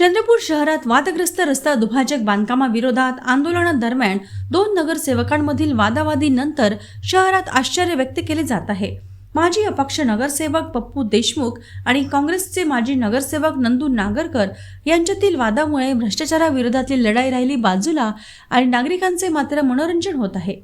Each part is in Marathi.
चंद्रपूर शहरात वादग्रस्त रस्ता दुभाजक बांधकामाविरोधात आंदोलनादरम्यान दोन नगरसेवकांमधील वादावादीनंतर शहरात आश्चर्य व्यक्त केले जात आहे. माजी अपक्ष नगरसेवक पप्पू देशमुख आणि काँग्रेसचे माजी नगरसेवक नंदू नागरकर यांच्यातील वादामुळे भ्रष्टाचाराविरोधातली लढाई राहिली बाजूला आणि नागरिकांचे मात्र मनोरंजन होत आहे.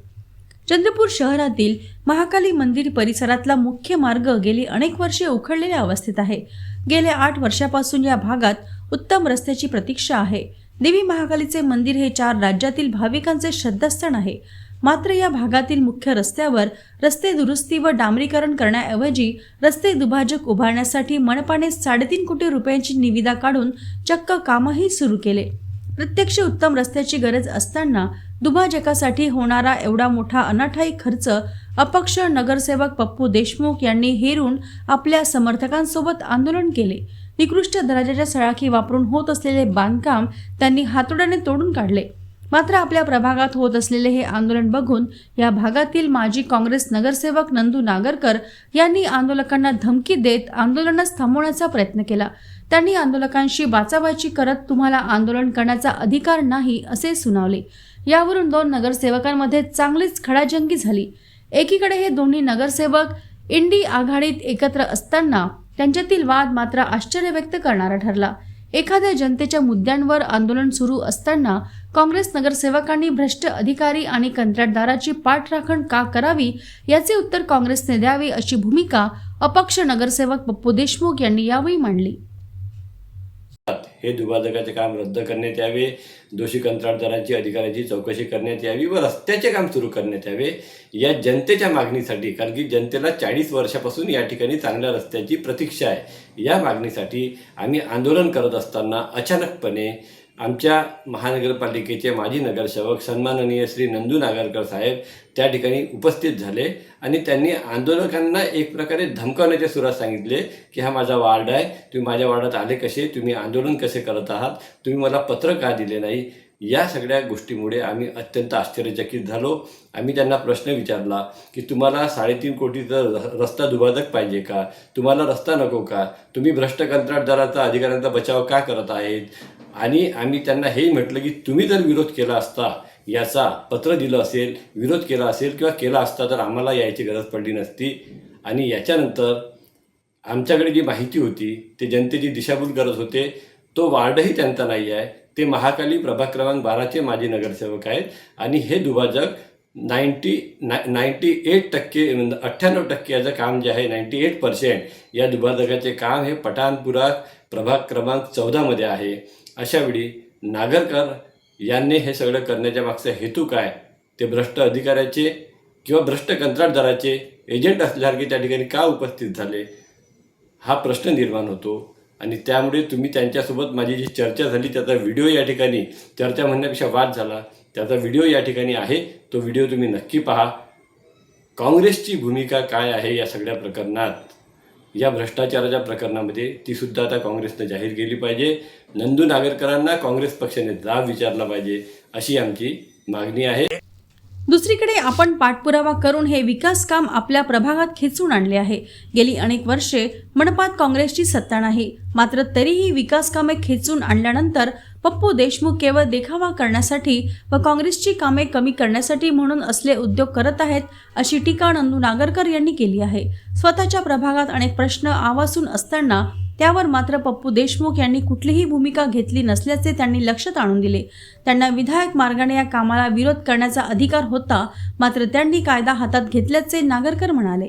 चंद्रपूर शहरातील महाकाली मंदिर परिसरातला मुख्य मार्ग गेली अनेक वर्षे उखडलेल्या अवस्थेत आहे. गेल्या आठ वर्षापासून या भागात उत्तम रस्त्याची प्रतीक्षा आहे. देवी महाकालीचे मंदिर हे चार राज्यातील भाविकांचे श्रद्धास्थान आहे. मात्र या भागातील मुख्य रस्त्यावर रस्ते दुरुस्ती व डांबरीकरण करण्याऐवजी रस्ते दुभाजक उभारण्यासाठी मनपाने साडेतीन कोटी रुपयांची निविदा काढून चक्क कामही सुरू केले. प्रत्यक्ष उत्तम रस्त्याची गरज असताना दुभाजकासाठी होणारा एवढा मोठा अनाठाई खर्च अपक्ष नगरसेवक पप्पू देशमुख यांनी हेरून आपल्या समर्थकांसोबत आंदोलन केले. निकृष्ट दर्जाच्या सळाखी वापरून होत असलेले बांधकाम त्यांनी हातोड्याने तोडून काढले. मात्र आपल्या प्रभागात होत असलेले हे आंदोलन बघून या भागातील माजी काँग्रेस नगरसेवक नंदू नागरकर यांनी आंदोलकांना धमकी देत आंदोलनास थांबवण्याचा प्रयत्न केला. त्यांनी आंदोलकांशी बाचाबाची करत तुम्हाला आंदोलन करण्याचा अधिकार नाही असे सुनावले. यावरून दोन नगरसेवकांमध्ये चांगलीच खडाजंगी झाली. एकीकडे हे दोन्ही नगरसेवक इंडी आघाडीत एकत्र असताना त्यांच्यातील वाद मात्र आश्चर्य व्यक्त करणारा ठरला. एखाद्या जनतेच्या मुद्द्यांवर आंदोलन सुरू असताना काँग्रेस नगरसेवकांनी भ्रष्ट अधिकारी आणि कंत्राटदाराची पाठराखण का करावी याचे उत्तर काँग्रेसने द्यावे अशी भूमिका अपक्ष नगरसेवक पप्पू देशमुख यांनी यावेळी मांडली. हे दुभाजकाचे काम रद्द करण्यात यावे. दोषी कंत्राटदारांची अधिकाऱ्याची चौकशी करण्यात यावी व रस्त्याचे काम सुरू करण्यात यावे. या जनतेच्या मागणीसाठी कारण की जनतेला चाळीस वर्षापासून या ठिकाणी चांगल्या रस्त्याची प्रतीक्षा आहे. या मागणीसाठी आम्ही आंदोलन करत असताना अचानकपणे आमच्या महानगरपालिकेचे माजी नगरसेवक सन्माननीय श्री नंदू नागरकर साहेब त्या ठिकाणी उपस्थित झाले आणि त्यांनी आंदोलकांना एक प्रकारे धमकावण्याच्या सुरात सांगितले की हा माझा वार्ड आहे तुम्ही माझ्या वार्डात आले कसे तुम्ही आंदोलन कसे करत आहात तुम्ही मला पत्र का दिले नाही? या सगळ्या गोष्टीमुळे आम्ही अत्यंत आश्चर्यचकित झालो. आम्ही त्यांना प्रश्न विचारला की तुम्हाला साडेतीन कोटीचा रस्ता दुभाजक पाहिजे का? तुम्हाला रस्ता नको का? तुम्ही भ्रष्ट कंत्राटदाराचा अधिकाऱ्यांचा बचाव का करत आहेत? आणि आम्ही त्यांना हेही म्हटलं की तुम्ही जर विरोध केला असता याचा पत्र दिलं असेल विरोध केला असेल किंवा केला असता तर आम्हाला यायची गरज पडली नसती. आणि याच्यानंतर आमच्याकडे जी माहिती होती ते जनतेची दिशाभूल करत होते. तो वार्डही त्यांचा नाही आहे. ते महाकाली प्रभाग क्रमांक बाराचे माजी नगरसेवक आहेत. आणि हे दुभाजक नाईन्टी ना नाईन्टी एट टक्के अठ्ठ्याण्णव टक्के याचं काम जे आहे नाईन्टी एट पर्सेंट या दुभाजकाचे काम हे पठाणपुरा प्रभाग क्रमांक चौदामध्ये आहे. अशावेळी नागरकर यांनी हे सगळं करण्याच्या मागचा हेतू काय? ते भ्रष्ट अधिकाऱ्याचे किंवा भ्रष्ट कंत्राटदाराचे एजंट असल्यासारखे त्या ठिकाणी का उपस्थित झाले? हा प्रश्न निर्माण होतो. आणि त्यामुळे तुम्ही त्यांच्यासोबत माझी जी चर्चा झाली त्याचा व्हिडिओ या ठिकाणी चर्चा म्हणण्यापेक्षा वाद झाला. त्याचा व्हिडिओ या ठिकाणी आहे. तो व्हिडिओ तुम्ही नक्की पहा. काँग्रेसची भूमिका काय आहे या सगळ्या प्रकरणात? या भ्रष्टाचाराच्या प्रकरणामध्ये ती सुद्धा आता काँग्रेसनं जाहीर केली पाहिजे. नंदू नागरकरांना काँग्रेस पक्षाने जाब विचारला पाहिजे अशी आमची मागणी आहे. दुसरीकडे आपण पाठपुरावा करून हे विकास काम आपल्या प्रभागात खेचून आणले आहे. गेली अनेक वर्षे मनपात काँग्रेसची सत्ता नाही. मात्र तरीही विकास कामे खेचून आणल्यानंतर पप्पू देशमुख केवळ देखावा करण्यासाठी व काँग्रेसची कामे कमी करण्यासाठी म्हणून असले उद्योग करत आहेत अशी टीका नंदू नागरकर यांनी केली आहे. स्वतःच्या प्रभागात अनेक प्रश्न आवासून असताना त्यावर मात्र पप्पू देशमुख यांनी कुठलीही भूमिका घेतली नसल्याचे त्यांनी लक्षात आणून दिले. त्यांना विधायक मार्गाने या कामाला विरोध करण्याचा अधिकार होता मात्र त्यांनी कायदा हातात घेतल्याचे नागरकर म्हणाले.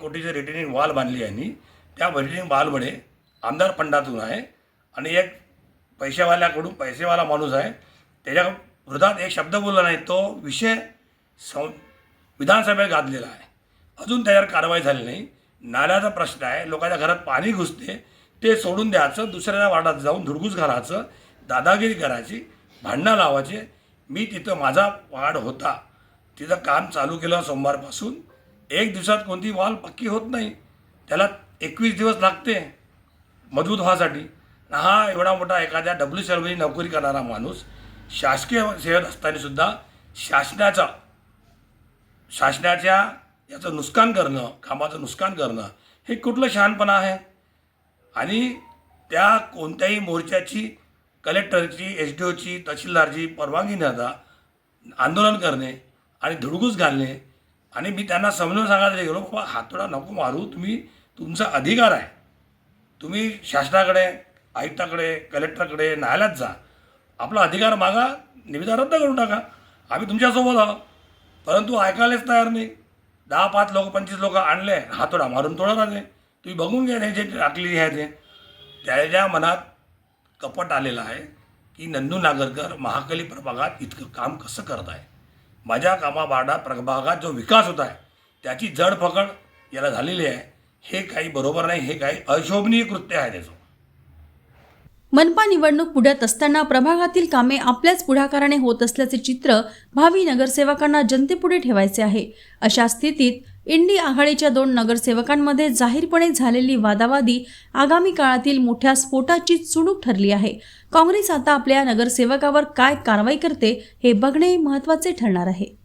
कोटीची रिटर्निंग वाल बांधली यांनी त्या रिटर्निंग वॉलमध्ये आमदार फंडातून आहे आणि एक पैशावाल्याकडून पैसेवाला माणूस आहे. त्याच्या वृद्धात एक शब्द बोलला नाही तो विषय सं विधानसभेत गाजलेला आहे. अजून त्याच्यावर कारवाई झाली नाही. नाल्याचा प्रश्न आहे लोकांच्या घरात पाणी घुसते ते सोडून द्यायचं दुसऱ्याच्या वाडात जाऊन धुडगूस घालायचं दादागिरी करायची भांडणं लावायचे. मी तिथं माझा वाढ होता. तिथं काम चालू केलं सोमवारपासून. एक दिवसात कोणती वाल पक्की होत नाही. त्याला एकवीस दिवस लागते मजबूत व्हासाठी हा एवढा मोठा एखाद्या डब्ल्यू सी नोकरी करणारा माणूस शासकीय सेवेत असताना सुद्धा शासनाचा शासनाच्या याचं नुकसान करणं कामाचं नुकसान करणं हे कुठलं शहाणपणा आहे? आणि त्या कोणत्याही मोर्चाची कलेक्टरची एस डी ओची तहसीलदारची परवानगी न देता आंदोलन करणे आणि धुडगूस घालणे. आणि मी त्यांना समजून सांगायला गेलो बाबा हातोडा नको मारू तुम्ही तुमचा अधिकार आहे. तुम्ही शासनाकडे आयुक्ताकडे कलेक्टरकडे न्यायालयात जा. आपला अधिकार मागा निविदा रद्द करून टाका. आम्ही तुमच्यासोबत आहोत. परंतु ऐकायलाच तयार नाही. दहा पाच लोक पंचवीस लोक आणले हातोडा मारून तोडत आले तुम्ही बघून घ्या त्यांचे टाकलेली आहे ते. त्याच्या मनात कपट आलेलं आहे की नंदू नागरकर महाकली प्रभागात इतकं काम कसं करत आहे? माझ्या कामाबाडा प्रभागात जो विकास होत आहे त्याची जडपकड याला झालेली आहे. हे काही बरोबर नाही हे काही अशोभनीय कृत्य आहे त्याचं. मनपा निवडणूक पुढ्यात असताना प्रभागातील कामे आपल्याच पुढाकाराने होत असल्याचे चित्र भावी नगरसेवकांना जनतेपुढे ठेवायचे आहे. अशा स्थितीत इंडी आघाडीच्या दोन नगरसेवकांमध्ये जाहीरपणे झालेली वादावादी आगामी काळातील मोठ्या स्फोटाची चुणूक ठरली आहे. काँग्रेस आता आपल्या नगरसेवकावर काय कारवाई करते हे बघणे महत्त्वाचे ठरणार आहे.